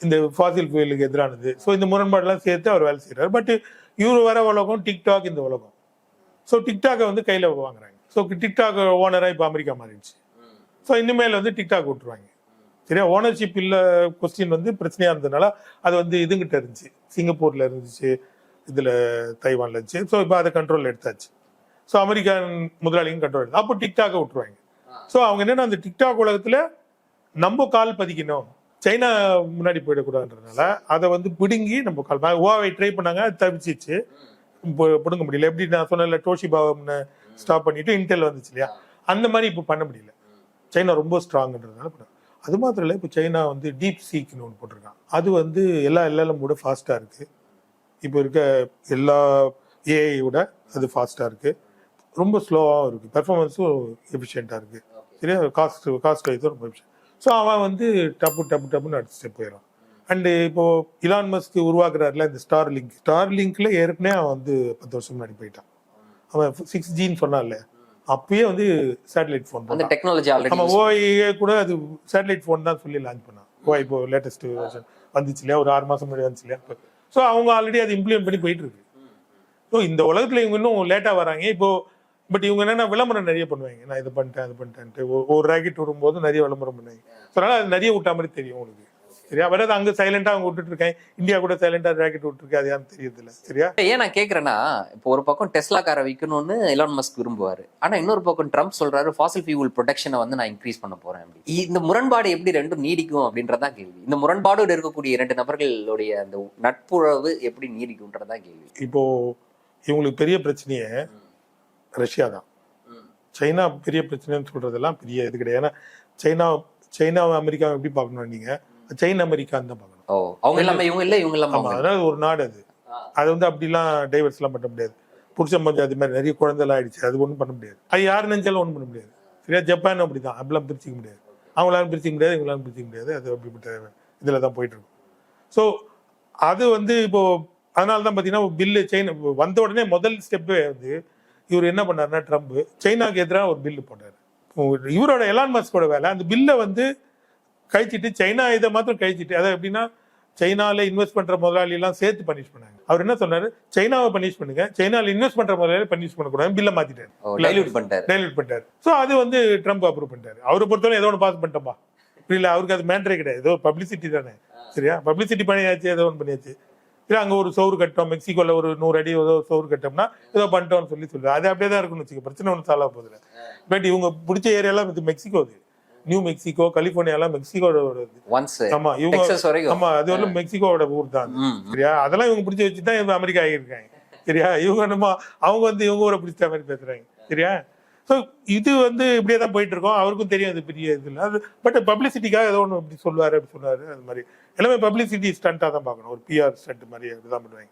இந்த ஃபாசில் fuelக்கு எதிரானது. ஸோ இந்த முரண்பாடெல்லாம் சேர்த்து அவர் வேலை செய்கிறார் பட் இவர் வர உலகம் டிக்டாக் இந்த உலகம். ஸோ டிக்டாக்கை வந்து கையில் வாங்குறாங்க. ஸோ டிக்டாக் ஓனராக இப்போ அமெரிக்கா மாறிடுச்சு. ஸோ இனிமேல் வந்து டிக்டாக் விட்டுருவாங்க. சரியா ஓனர்ஷிப் இல்ல கொஸ்டின் வந்து பிரச்சனையா இருந்ததுனால அது வந்து இதுங்கிட்ட இருந்துச்சு. சிங்கப்பூர்ல இருந்துச்சு இதுல தைவான்ல இருந்துச்சு. ஸோ இப்போ அதை கண்ட்ரோல் எடுத்தாச்சு. ஸோ அமெரிக்கன் முதலாளியும் கண்ட்ரோல் எடுத்து அப்போ டிக்டாக்கை விட்டுருவாங்க. ஸோ அவங்க என்னன்னா அந்த டிக்டாக் உலகத்துல நம்ம கால் பதிக்கணும். சைனா முன்னாடி போயிடக்கூடாதுன்றதுனால அதை வந்து பிடுங்கி நம்ம கால் ஓவை ட்ரை பண்ணாங்க அது தவிச்சிச்சு. பிடுங்க முடியல. எப்படி நான் சொன்னேன்ல டோஷிபா ஸ்டாப் பண்ணிட்டு இன்டெல் வந்துச்சு இல்லையா? அந்த மாதிரி இப்போ பண்ண முடியல. சைனா ரொம்ப ஸ்ட்ராங்ன்றதுனால அது மாத்திரம் இல்லை இப்போ சைனா வந்து டீப் சீக்னு ஒன்று போட்டிருக்கான் அது வந்து எல்லா எல்எல்எம் விட ஃபாஸ்ட்டாக இருக்கு. இப்போ இருக்க எல்லா ஏஐ விட அது ஃபாஸ்ட்டாக இருக்கு. ரொம்ப ஸ்லோவாகவும் இருக்கு. பெர்ஃபார்மன்ஸும் எஃபிஷியண்ட்டாக இருக்கு. சரியா? காஸ்ட் காஸ்ட் வைஸ் ரொம்ப விஷயம் ஸோ அவன் வந்து டப்பு டப்பு டப்புன்னு அடிச்சுட்டு போயிடும் அண்டு இப்போ இலான் மஸ்க் உருவாக்குறாருல இந்த ஸ்டார் லிங்க் ஸ்டார் லிங்க்ல ஏற்கனவே அவன் வந்து பத்து வருஷம் முன்னாடி போயிட்டான். அவன் சிக்ஸ் ஜின்னு சொன்னான்ல. அப்பயே வந்து சேட்டலைட் ஃபோன் அந்த டெக்னாலஜி ஆல்ரெடி நம்ம ஓஐஏ கூட அது சேட்டலைட் ஃபோன் தான் சொல்லி லான்ச் பண்ணான். ஓஐ இப்போ லேட்டஸ்ட் வெர்ஷன் வந்துச்சு இல்லையா? ஒரு ஆறு மாசம் முன்னாடி வந்துச்சு இல்லையா? ஸோ அவங்க ஆல்ரெடி அதை இம்ப்ளிமெண்ட் பண்ணி போயிட்டு இருக்கு. ஸோ இந்த உலகத்துல இவங்க இன்னும் லேட்டா வராங்க. இப்போ பட் இவங்க என்னன்னா விளம்பரம் நிறைய பண்ணுவாங்க. நான் இது பண்ணிட்டேன் அது பண்ணிட்டேன்ட்டு. ஒரு- ஒரு ராக்கெட் விடும்போது நிறைய விளம்பரம் பண்ணுவாங்க. ஸோ அதனால அது நிறைய விட்டா மாதிரி தெரியும் உங்களுக்கு. சரியா? வராது அங்க சைலண்டா அவங்க விட்டுட்டு இருக்கேன். இந்தியா கூட சைலண்டா ராக்கெட் விட்டுருக்கு அது யாரும் தெரியறது இல்ல சரியா? ஏன் நான் கேக்குறேன்னா இப்போ ஒரு பக்கம் டெஸ்லா காரை விற்கணும்னு எலான் மஸ்க் விரும்புவாரு. ஆனா இன்னொரு பக்கம் ட்ரம்ப் சொல்றாரு ஃபாசில் ஃபியூல் ப்ரொடக்ஷனை வந்து நான் இன்க்ரீஸ் பண்ண போறேன் அப்படி. இந்த முரண்பாடு எப்படி ரெண்டும் நீடிக்கும் அப்படின்றதான் கேள்வி. இந்த முரண்பாடோடு இருக்கக்கூடிய இரண்டு நபர்களுடைய அந்த நட்புறவு எப்படி நீடிக்கும்ன்றதான் கேள்வி. இப்போ இவங்களுக்கு பெரிய பிரச்சனையே ரஷ்யா தான். சைனா பெரிய பிரச்சனைன்னு சொல்றதெல்லாம் பெரிய இது கிடையாது. ஏன்னா சைனா சைனா அமெரிக்கா எப்படி பார்க்கணும் நீங்க சைனா அமெரிக்கான்னு தான் பார்க்கணும் ஓ அவங்க இல்லாம இவங்க இல்ல இவங்க இல்லாம ஆமா அவங்க. அதனால ஒரு நாடு அது. அது வந்து அப்படிலாம் டைவர்ஸ் எல்லாம் பண்ண முடியாது. புருஷன் பஞ்சம் அது மாதிரி நிறைய குழந்தைலாம் ஆயிடுச்சு. அது ஒன்றும் பண்ண முடியாது. அது யார் நினைச்சாலும் ஒன்றும் பண்ண முடியாது. சரியா? ஜப்பான் அப்படிதான். அப்படிலாம் பிரிச்சிக்க முடியாது. அவங்களாலும் பிரிச்சிக்க முடியாது இவங்களாலும் பிரிச்சிக்க முடியாது. அது அப்படிப்பட்ட இதில் தான் போயிட்டு இருக்கும் ஸோ அது வந்து இப்போ அதனால தான் பார்த்தீங்கன்னா பில்லு சைனா வந்த உடனே முதல் ஸ்டெப்பே வந்து இவர் என்ன பண்ணாருன்னா ட்ரம்ப் சைனாக்கு எதிராக ஒரு பில்லு போட்டார். இவரோட எலான் மஸ்கோட வேலை. அந்த பில்லை வந்து கழிச்சிட்டு சைனா இதை மாத்திரம் கழிச்சிட்டு அதாவது எப்படின்னா சைனால இன்வெஸ்ட் பண்ற முதலாளி எல்லாம் சேர்த்து பனிஷ் பண்ணாங்க. அவர் என்ன சொன்னாரு? சைனாவை பனிஷ் பண்ணுங்க. சைனால இன்வெஸ்ட் பண்ற முதலாளி பனிஷ் பண்ணக்கூடாது பில்ல மாத்திட்டாரு. டைல்யூட் பண்ணிட்டாரு. டைலூட் பண்ணிட்டாரு. ஸோ அது வந்து ட்ரம்ப் அப்ரூவ் பண்ணிட்டாரு. அவரை பொறுத்தவரை ஏதோ ஒன்று பாஸ் பண்ணிட்டோம்பா. இல்ல அவருக்கு அது மேண்டரே கிடையாது. ஏதோ பப்ளிசிட்டி தானே. சரியா? பப்ளிசிட்டி பண்ணியாச்சு ஏதோ ஒன்று பண்ணியாச்சு. இல்லை அங்கே ஒரு சோறு கட்டோம். மெக்சிகோல ஒரு நூறு அடி ஏதோ சோறு கட்டோம்னா ஏதோ பண்ணிட்டோம்னு சொல்லி சொல்லுவாங்க அது அப்படியே தான் இருக்கும்னு வச்சுக்க. பிரச்சனை ஒன்றும் சால்வ் போகுதுல பட் இவங்க பிடிச்ச ஏரியாலாம் இது மெக்சிகோ அது. நியூ மெக்சிகோ கலிஃபோர்னியாலாம் மெக்சிகோட ஒரு ஆமா இவங்க ஆமா அது வந்து மெக்சிகோவோட ஊர் தான். சரியா? அதெல்லாம் இவங்க பிடிச்சி வச்சு தான் இவங்க அமெரிக்கா ஆகியிருக்காங்க. சரியா? இவங்க நம்ம அவங்க வந்து இவங்க ஊரை பிடிச்ச மாதிரி பேசுறாங்க. சரியா? ஸோ இது வந்து இப்படியே தான் போயிட்டு இருக்கோம் அவருக்கும் தெரியும் அது பெரிய இது இல்லை. அது பட் பப்ளிசிட்டிக்காக ஏதோ ஒன்று இப்படி சொல்லுவாரு அப்படி சொல்லுவாரு அது மாதிரி. எல்லாமே பப்ளிசிட்டி ஸ்டண்ட்டாக தான் பார்க்கணும். ஒரு பிஆர் ஸ்டண்ட் மாதிரி அப்படிதான் பண்ணுவாங்க.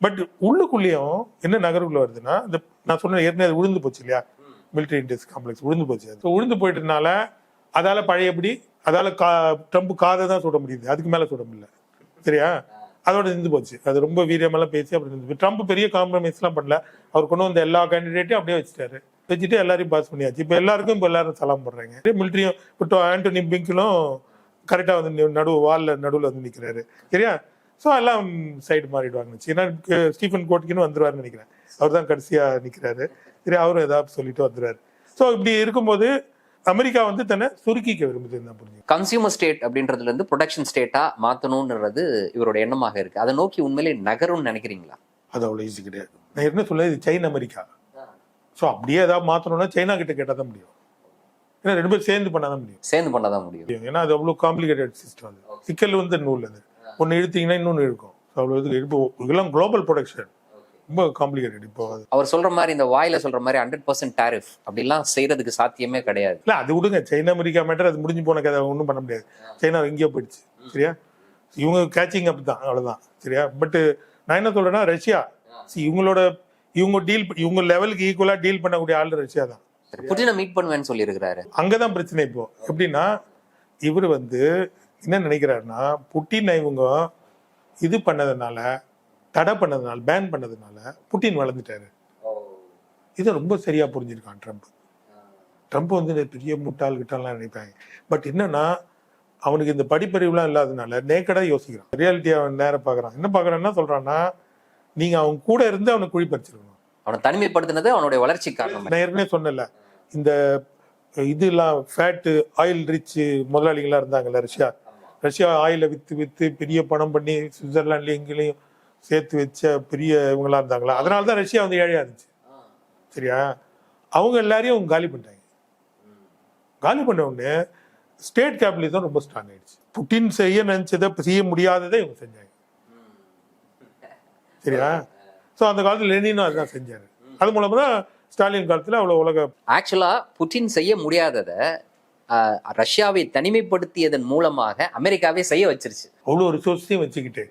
பட் உள்ளுக்குள்ளேயும் என்ன நகருக்குள்ள வருதுன்னா இந்த நான் சொன்ன ஏற்கனவே அது உழுந்து போச்சு இல்லையா? மிலிட்டரி இண்டஸ்ட் காம்ப்ளெக்ஸ் உழுந்து போச்சு. ஸோ உழுந்து போயிட்டதுனால அதால பழையபடி அதால கா ட்ரம்ப் காதை தான் சுட முடியுது. அதுக்கு மேல சுட முடியல. சரியா? அதோட நின்று போச்சு. அது ரொம்ப வீரியமெல்லாம் பேசி அப்படி நின்று ட்ரம்ப் பெரிய காம்ப்ரமைஸ்லாம் பண்ணல. அவர் கொண்டு வந்த எல்லா கேண்டிடேட்டையும் அப்படியே வச்சுட்டாரு. வச்சுட்டு எல்லாரையும் பாஸ் பண்ணியாச்சு. இப்போ எல்லாருக்கும் இப்போ எல்லாரும் சலாம் போடுறாங்க. மிலிட்டரியும் இப்போ ஆண்டோனி பிங்கிலும் கரெக்டாக வந்து நடுவு வாலில் நடுவில் வந்து நிற்கிறாரு சரியா? ஸோ எல்லாம் சைடு மாறிடுவாங்க ஏன்னா ஸ்டீஃபன் கோட்கின்னு வந்துருவாருன்னு நினைக்கிறேன். அவர் தான் கடைசியாக நிற்கிறாரு சரி அவரும் ஏதாவது சொல்லிட்டு வந்துருவாரு. ஸோ இப்படி இருக்கும்போது அமெரிக்கா வந்து தன்னை சுருக்கிக்க விரும்புது தான் புரிஞ்சு கன்சியூமர் ஸ்டேட் அப்படின்றதுல இருந்து ப்ரொடக்ஷன் ஸ்டேட்டா மாத்தணும்ன்றது இவரோட எண்ணமாக இருக்கு. அதை நோக்கி உண்மையிலே நகரும்னு நினைக்கிறீங்களா? அது அவ்வளோ ஈஸி கிடையாது. நான் என்ன சொல்ல இது சைனா அமெரிக்கா ஸோ அப்படியே ஏதாவது மாற்றணும்னா சைனா கிட்ட கேட்டால் தான் முடியும். ஏன்னா ரெண்டு பேரும் சேர்ந்து பண்ணால் தான் முடியும். சேர்ந்து பண்ணதான் முடியும். முடியும். ஏன்னா அது அவ்வளோ காம்ப்ளிகேட்டட் சிஸ்டம் அது. சிக்கல் வந்து நூல் அது ஒன்று இழுத்தீங்கன்னா இன்னொன்று இருக்கும் ஸோ அவ்வளோ இது இப்போ இதெல்லாம் குளோபல் ப்ரொடக்ஷன் ரொம்ப காம்ப்ளிகேட்டட் இப்போ அவர் சொல்ற மாதிரி இந்த வாயில சொல்ற மாதிரி ஹண்ட்ரட் பர்சன்ட் டாரிஃப் அப்படிலாம் செய்யறதுக்கு சாத்தியமே கிடையாது. இல்லை அது விடுங்க. சைனா அமெரிக்கா மேட்டர் அது முடிஞ்சு போன கதை ஒன்றும் பண்ண முடியாது. சைனா எங்கேயோ போயிடுச்சு சரியா? இவங்க கேச்சிங் அப் தான் அவ்வளோதான் சரியா? பட் நான் என்ன சொல்றேன்னா ரஷ்யா. இவங்களோட இவங்க டீல் இவங்க லெவலுக்கு ஈக்குவலாக டீல் பண்ணக்கூடிய ஆள் ரஷ்யா தான். புட்டினை மீட் பண்ணுவேன்னு சொல்லியிருக்கிறாரு. அங்கதான் பிரச்சனை இப்போ. எப்படின்னா இவர் வந்து என்ன நினைக்கிறாருன்னா புட்டின் இவங்க இது பண்ணதுனால தடை பண்ணதுனால பேன் பண்ணதுனால புட்டின் வளர்ந்துட்டாரு. இதை ரொம்ப சரியா புரிஞ்சிருக்கான் ட்ரம்ப். ட்ரம்ப் வந்து பெரிய முட்டாள் கிட்டாலாம் நினைப்பாங்க. பட் என்னன்னா அவனுக்கு இந்த படிப்பறிவுலாம் இல்லாதனால நேக்கடா யோசிக்கிறான். ரியாலிட்டி அவன் நேரம் பார்க்கறான் என்ன பார்க்கறான்னா சொல்றான்னா நீங்க அவன் கூட இருந்து அவனை குழி பறிச்சிருக்கணும் அவனை தனிமைப்படுத்தினது அவனுடைய வளர்ச்சி காரணம். நான் ஏற்கனவே சொன்னேன்ல இந்த இதெல்லாம் ஃபேட்டு ஆயில் ரிச் முதலாளிகளாக இருந்தாங்கல்ல ரஷ்யா. ரஷ்யா ஆயிலை வித்து வித்து பெரிய பணம் பண்ணி சுவிட்சர்லாண்ட்ல எங்கேயும் சேர்த்து வச்ச பெரிய இவங்களா இருந்தாங்களா? அதனால தான் ரஷ்யா வந்து ஏழையா இருந்துச்சு. சரியா? அவங்க எல்லாரையும் அவங்க காலி பண்ணிட்டாங்க. காலி பண்ண உடனே ஸ்டேட் கேபிட்டலிசம் ரொம்ப ஸ்ட்ராங் ஆயிடுச்சு. புட்டின் செய்ய நினைச்சதை செய்ய முடியாததை இவங்க செஞ்சாங்க. சரியா? ஸோ அந்த காலத்தில் லெனினும் அதுதான் செஞ்சாரு. அது மூலமா தான் ஸ்டாலின் காலத்தில் அவ்வளோ உலக ஆக்சுவலாக புட்டின் செய்ய முடியாததை ரஷ்யாவை தனிமைப்படுத்தியதன் மூலமாக அமெரிக்காவே செய்ய வச்சிருச்சு. அவ்வளோ ரிசோர்ஸையும் வச்சுக்கிட்டு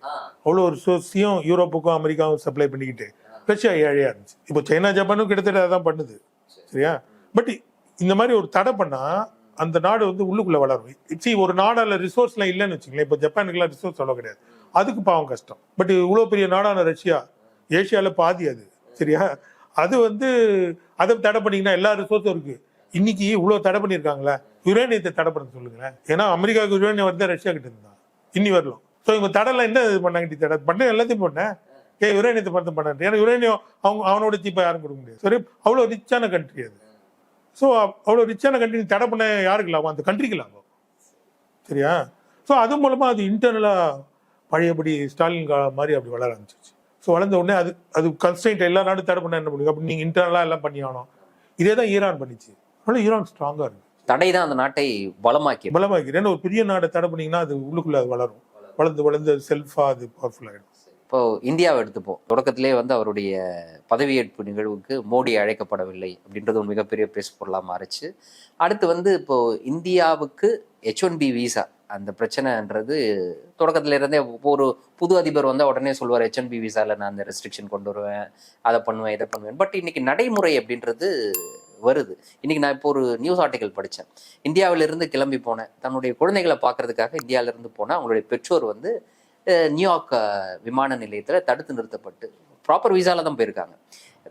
அவ்வளோ ரிசோர்ஸையும் யூரோப்புக்கும் அமெரிக்காவும் சப்ளை பண்ணிக்கிட்டு ரஷ்யா ஏழையா இருந்துச்சு. இப்போ சைனா ஜப்பானும் கிட்டத்தட்ட அதான் பண்ணுது. சரியா? பட் இந்த மாதிரி ஒரு தடை பண்ணா அந்த நாடு வந்து உள்ளுக்குள்ள வளரும். சி ஒரு நாடால ரிசோர்ஸ்லாம் இல்லைன்னு வச்சுங்களேன் இப்போ ஜப்பானுக்குலாம் ரிசோர்ஸ் அவ்வளோ கிடையாது. அதுக்கு பாவம் கஷ்டம். பட் இவ்வளோ பெரிய நாடான ரஷ்யா ஏசியால பாதி அது. சரியா? அது வந்து அதை தடை பண்ணீங்கன்னா எல்லா ரிசோர்ஸும் இருக்கு. இன்னைக்கு இவ்வளோ தடை பண்ணியிருக்காங்களே? யுரேனியத்தை தடை பண்ண சொல்லுங்களேன். ஏன்னா அமெரிக்காவுக்கு யுரேனியம் வந்து ரஷ்யா கிட்ட இருந்தான் இன்னி வரலாம். ஸோ இவங்க தடைலாம் என்ன இது பண்ணாங்க? தடை பண்ண எல்லாத்தையும் பண்ணேன் ஏ யுரேனியத்தை மட்டும் பண்ணாரு ஏன்னா யுரேனியம் அவங்க அவனோட சீப்பா யாரும் கொடுக்க முடியாது. சரி அவ்வளோ ரிச்சான கண்ட்ரி அது. ஸோ அவ்வளோ ரிச்சான கண்ட்ரி தடை பண்ண யாருக்கு லாபம்? அந்த கண்ட்ரிக்கு லாபம். சரியா? ஸோ அது மூலமாக அது இன்டர்னலாக பழையபடி ஸ்டாலின் காலம் மாதிரி அப்படி வளர ஆரம்பிச்சிச்சு ஸோ வளர்ந்த உடனே அது அது கன்ஸ்டன்ட் எல்லா நாடும் தடை பண்ண என்ன பண்ணுங்க அப்படி நீங்கள் இன்டர்னலாக எல்லாம் பண்ணி ஆகணும். இதே தான் ஈரான் பண்ணிச்சு. அதனால ஈரான் ஸ்ட்ராங்காக இருக்கு. தடை தான் அந்த நாட்டை பலமாக்கி பலமாக்கி ஏன்னா ஒரு பெரிய நாடை தடை பண்ணீங்கன்னா அது உள்ளுக்குள்ள அது வளரும். வளர்ந்து வளர்ந்து செல்ஃபாக அது பவர்ஃபுல் ஆகிடும் இப்போ இந்தியாவை எடுத்துப்போம். தொடக்கத்திலே வந்து அவருடைய பதவியேற்பு நிகழ்வுக்கு மோடி அழைக்கப்படவில்லை அப்படின்றது ஒரு மிகப்பெரிய பேசு பொருளாக மாறுச்சு. அடுத்து வந்து இப்போ இந்தியாவுக்கு ஹெச் ஒன் பி விசா அந்த பிரச்சனைன்றது தொடக்கத்துல இருந்தே ஒரு புது அதிபர் வந்தால் உடனே சொல்லுவார் ஹெச் ஒன் பி விசாவில் நான் அந்த ரெஸ்ட்ரிக்ஷன் கொண்டு வருவேன் அதை பண்ணுவேன் இதை பண்ணுவேன். பட் இன்னைக்கு நடைமுறை அப்படின்றது வருது. இன்னைக்கு நான் இப்போ ஒரு நியூஸ் ஆர்டிக்கல் படித்தேன் இந்தியாவிலிருந்து கிளம்பி போனேன் தன்னுடைய குழந்தைகளை பார்க்கறதுக்காக இந்தியாவிலிருந்து போனால் அவங்களுடைய பெற்றோர் வந்து நியூயார்க் விமான நிலையத்தில் தடுத்து நிறுத்தப்பட்டு ப்ராப்பர் விசாவில் தான் போயிருக்காங்க.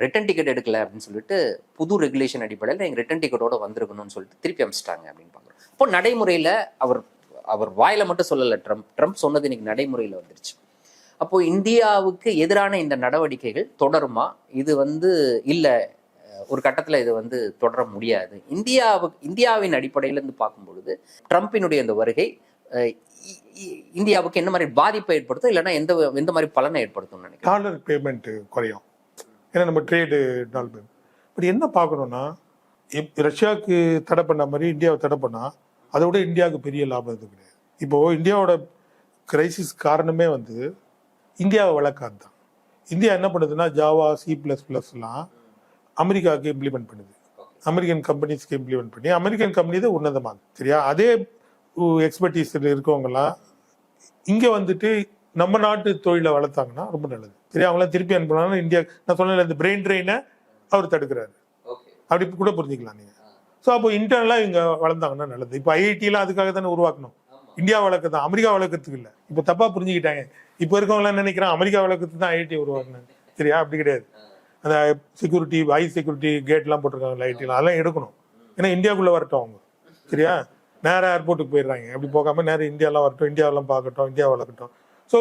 ரிட்டன் டிக்கெட் எடுக்கல அப்படின்னு சொல்லிட்டு புது ரெகுலேஷன் அடிப்படையில் நீங்கள் ரிட்டன் டிக்கெட்டோட வந்திருக்கணும்னு சொல்லிட்டு திருப்பி அமிச்சிட்டாங்க அப்படின்னு பார்க்குறோம். இப்போ நடைமுறையில் அவர் அவர் வாயில மட்டும் சொல்லலை ட்ரம்ப் ட்ரம்ப் சொன்னது இன்னைக்கு நடைமுறையில் வந்துருச்சு. அப்போ இந்தியாவுக்கு எதிரான இந்த நடவடிக்கைகள் தொடருமா? இது வந்து இல்லை ஒரு கட்டத்தில் இது வந்து தொடர முடியாது. இந்தியாவுக்கு இந்தியாவின் அடிப்படையிலேருந்து பார்க்கும்பொழுது பார்க்கும் பொழுது ட்ரம்பினுடைய இந்த வருகை இ- இ- இந்தியாவுக்கு என்ன மாதிரி பாதிப்பை ஏற்படுத்தும்? இல்லைன்னா எந்த எந்த மாதிரி பலனை ஏற்படுத்தும் நினைக்கிறேன் டாலர் பேமெண்ட் குறையும். ஏன்னா நம்ம ட்ரேடு டாலர் பேமெண்ட். பட் என்ன பார்க்கணும்னா ரஷ்யாவுக்கு தடை பண்ண மாதிரி இந்தியாவை தடை பண்ணால் அதை விட இந்தியாவுக்கு பெரிய லாபம் எதுவும் கிடையாது. இப்போது இந்தியாவோட கிரைசிஸ் காரணமே வந்து இந்தியாவை வழக்காது தான். இந்தியா என்ன பண்ணுதுன்னா ஜாவா சி ப்ளஸ் ப்ளஸ்லாம் அமெரிக்காவுக்கு இம்ப்ளிமெண்ட் பண்ணுது. அமெரிக்கன் கம்பெனிஸ்க்கு இம்ப்ளிமெண்ட் பண்ணி அமெரிக்கன் கம்பெனி தான் உன்னதமாகுது சரியா? அதே எக்ஸ்பர்டீஸ் இருக்கவங்கலாம் இங்கே வந்துட்டு நம்ம நாட்டு தொழிலை வளர்த்தாங்கன்னா ரொம்ப நல்லது. சரி அவங்களாம் திருப்பி அனுப்புனாலும் இந்தியா நான் சொன்னேன்ல இந்த பிரெயின் ட்ரெயினை அவர் தடுக்கிறாரு. அப்படி கூட புரிஞ்சுக்கலாம் நீங்க. ஸோ அப்போ இன்டர்னலாக இங்கே வளர்ந்தாங்கன்னா நல்லது. இப்போ ஐஐடிலாம் அதுக்காக தானே உருவாக்கணும். இந்தியா வளர்க்க தான் அமெரிக்கா வளர்க்கறதுக்கு இல்லை. இப்போ தப்பா புரிஞ்சுக்கிட்டாங்க. இப்போ இருக்கவங்களாம் நினைக்கிறான் அமெரிக்கா வளர்க்கறதுக்கு தான் ஐஐடி உருவாக்குனாங்க சரியா? அப்படி கிடையாது. அந்த செக்யூரிட்டி ஹை செக்யூரிட்டி கேட்லாம் போட்டிருக்காங்க ஐடிலாம் அதெல்லாம் எடுக்கணும். ஏன்னா இந்தியாவுக்குள்ள வரட்டும் அவங்க. சரியா? நேரா ஏர்போர்ட்டுக்கு போயிடுறாங்க. அப்படி போகாம நேரம் இந்தியாலாம் வரட்டும் இந்தியாவெல்லாம் பார்க்கட்டும் இந்தியா வளர்க்கட்டும். ஸோ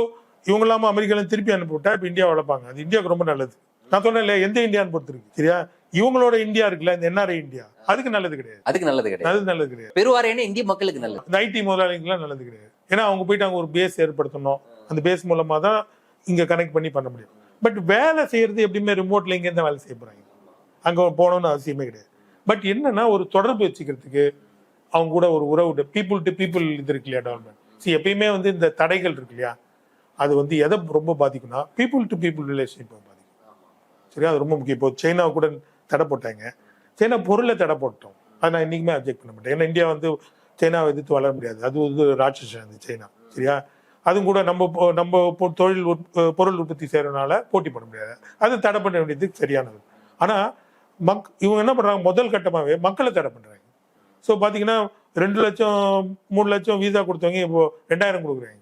இவங்க இல்லாமல் அமெரிக்காலாம் திருப்பி அனுப்பி விட்டா இப்போ இந்தியா வளர்ப்பாங்க. அது இந்தியாவுக்கு ரொம்ப நல்லது. நான் சொன்னேன் இல்லையா எந்த இந்தியான்னு பொறுத்திருக்கு சரியா? இவங்களோட இந்தியா இருக்குல்ல இந்த என்ஆர்ஐ இந்தியா. அதுக்கு நல்லது கிடையாது. அதுக்கு நல்லது கிடையாது. அது நல்லது கிடையாது. பெருவாரியான இந்திய மக்களுக்கு நல்லது. இந்த ஐடி முதலாளிகள்லாம் நல்லது கிடையாது. ஏன்னா அவங்க போயிட்டு அங்க ஒரு பேஸ் ஏற்படுத்தணும். அந்த பேஸ் மூலமா தான் இங்க கனெக்ட் பண்ணி பண்ண முடியும். பட் வேலை செய்யறது எப்படியுமே ரிமோட்ல இங்கே இருந்து வேலை செய்ய போறாங்க. அங்கே போகணும்னு அவசியமே கிடையாது. பட் என்னன்னா ஒரு தொடர்பு வச்சுக்கிறதுக்கு அவங்க கூட ஒரு உறவு பீப்புள் டு பீப்புள் இது இருக்கு இல்லையா டெவலப்மெண்ட் சி எப்பயுமே வந்து இந்த தடைகள் இருக்கு இல்லையா அது வந்து எதை ரொம்ப பாதிக்கும்னா பீப்புள் டு பீப்புள் ரிலேஷன்ஷிப் பாதிக்கும். சரியா? அது ரொம்ப முக்கியம். இப்போ சைனா கூட தடை போட்டாங்க. சைனா பொருளை தடை போட்டோம். அதை நான் இன்னைக்குமே அப்ஜெக்ட் பண்ண மாட்டேன். ஏன்னா இந்தியா வந்து சைனாவை எதிர்த்து வளர முடியாது. அது வந்து ராட்சசம் அந்த சைனா. சரியா? அதுவும் கூட நம்ம நம்ம பொ- தொழில் பொருள் உற்பத்தி செய்கிறதுனால போட்டி பண்ண முடியாது. அது தடை பண்ண வேண்டியது சரியானது. ஆனால் மக் இவங்க என்ன பண்ணுறாங்க முதல் கட்டமாகவே மக்களை தடை பண்ணுறாங்க ஸோ பார்த்தீங்கன்னா ரெண்டு லட்சம் மூணு லட்சம் வீசா கொடுத்தவங்க இப்போ ரெண்டாயிரம் கொடுக்குறாங்க.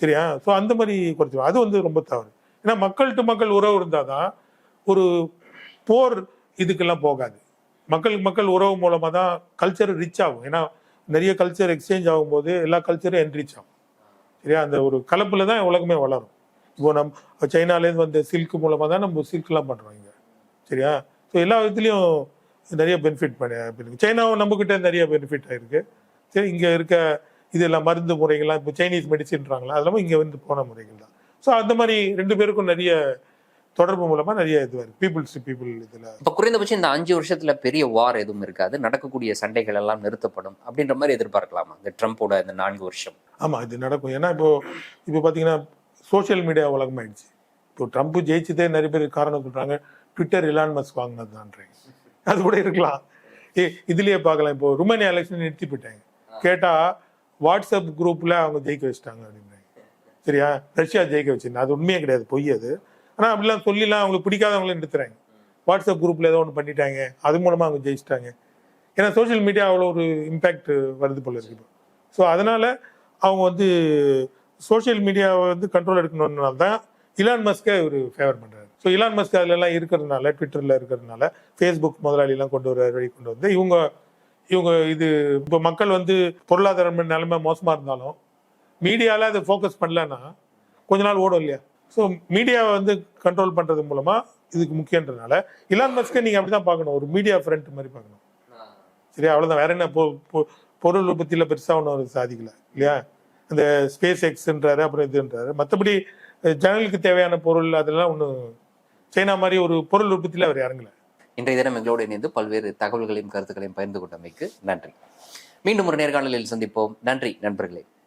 சரியா? ஸோ அந்த மாதிரி குறைச்சி அது வந்து ரொம்ப தவறு. ஏன்னா மக்கள் டு மக்கள் உறவு இருந்தால் தான் ஒரு போர் இதுக்கெல்லாம் போகாது. மக்களுக்கு மக்கள் உறவு மூலமாக தான் கல்ச்சர் ரிச் ஆகும். ஏன்னா நிறைய கல்ச்சர் எக்ஸ்சேஞ்ச் ஆகும்போது எல்லா கல்ச்சரும் என்ரிச் ஆகும். சரியா அந்த ஒரு கலப்பில் தான் உலகமே வளரும். இப்போ நம் சைனாலேருந்து வந்த சில்க் மூலமாக தான் நம்ம சில்க்லாம் பண்ணுறோம் இங்கே. சரியா? ஸோ எல்லா விதத்துலையும் நிறைய பெனிஃபிட் பண்ணி சைனாவும் நம்மக்கிட்ட நிறைய பெனிஃபிட் ஆகிருக்கு சரி இங்கே இருக்க இதெல்லாம் மருந்து முறைகள்லாம் இப்போ சைனீஸ் மெடிசின்றாங்களா அதெல்லாம் இங்கே வந்து போன முறைகள் தான். ஸோ அந்த மாதிரி ரெண்டு பேருக்கும் நிறைய தொடர்பு மூலமா நிறைய இதுவாக இருக்கு பீப்புள்ஸ் பீப்புள் இதுல. இப்ப குறைந்தபட்சம் இந்த அஞ்சு வருஷத்துல பெரிய வார் எதுவும் இருக்காது. நடக்கக்கூடிய சண்டைகள் எல்லாம் நிறுத்தப்படும் அப்படின்ற மாதிரி எதிர்பார்க்கலாமா? இந்த ட்ரம்ப்போட இந்த நான்கு வருஷம். ஆமா இது நடக்கும். ஏன்னா இப்போ இப்போ பாத்தீங்கன்னா சோஷியல் மீடியா உலகமாயிடுச்சு. இப்போ ட்ரம்ப் ஜெயிச்சதே நிறைய பேர் காரணம் சொல்றாங்க. ட்விட்டர் இலான் மஸ்க் வாங்கினதுதான்றீங்க அது கூட இருக்கலாம். ஏ இதுலயே பார்க்கலாம். இப்போ ருமேனியா எலெக்ஷன் நிறுத்தி போயிட்டாங்க. கேட்டா வாட்ஸ்அப் குரூப்ல அவங்க ஜெயிக்க வச்சிட்டாங்க அப்படின்றாங்க. சரியா? ரஷ்யா ஜெயிக்க வச்சிருந்தா. அது உண்மையே கிடையாது. பொய் அது. ஆனால் அப்படிலாம் சொல்லிலாம் அவங்களுக்கு பிடிக்காதவங்களும் நிறுத்துறாங்க. வாட்ஸ்அப் குரூப்பில் ஏதோ ஒன்று பண்ணிட்டாங்க. அது மூலமாக அவங்க ஜெயிச்சிட்டாங்க. ஏன்னா சோஷியல் மீடியா அவ்வளோ ஒரு இம்பேக்ட் வருது போல இருக்கு ஸோ அதனால் அவங்க வந்து சோஷியல் மீடியாவை வந்து கண்ட்ரோல் எடுக்கணும்னால தான் இலான் மஸ்கை ஒரு ஃபேவர் பண்ணுறாரு ஸோ இலான் மஸ்க் அதிலெல்லாம் இருக்கிறதுனால ட்விட்டரில் இருக்கிறதுனால ஃபேஸ்புக் முதலாளி கொண்டு வர வழி கொண்டு வந்து இவங்க இவங்க இது இப்போ மக்கள் வந்து பொருளாதார நிலைமை மோசமாக இருந்தாலும் மீடியாவில் அதை ஃபோக்கஸ் பண்ணலன்னா கொஞ்ச நாள் ஓடும் இல்லையா? ஸோ மீடியாவை வந்து கண்ட்ரோல் பண்றது மூலமா இதுக்கு முக்கியன்றதுனால இலான் மஸ்கை நீங்க அப்படிதான் பார்க்கணும். ஒரு மீடியா ஃப்ரண்ட் மாதிரி பார்க்கணும். சரியா? அவ்வளோதான் வேற என்ன பொ- பொ- பொருள் உற்பத்தியில் பெருசாக ஒன்றும் அவர் சாதிக்கல இல்லையா? அந்த ஸ்பேஸ் எக்ஸ்ன்றாரு அப்புறம் இதுன்றாரு. மற்றபடி ஜனங்களுக்கு தேவையான பொருள் அதெல்லாம் ஒன்றும் சைனா மாதிரி ஒரு பொருள் உற்பத்தியில் அவர் இறங்கல. இன்றைய தினம் எங்களோடு இணைந்து பல்வேறு தகவல்களையும் கருத்துக்களையும் பகிர்ந்து கொண்டமைக்கு நன்றி. மீண்டும் ஒரு நேர்காணலில் சந்திப்போம். நன்றி நண்பர்களே.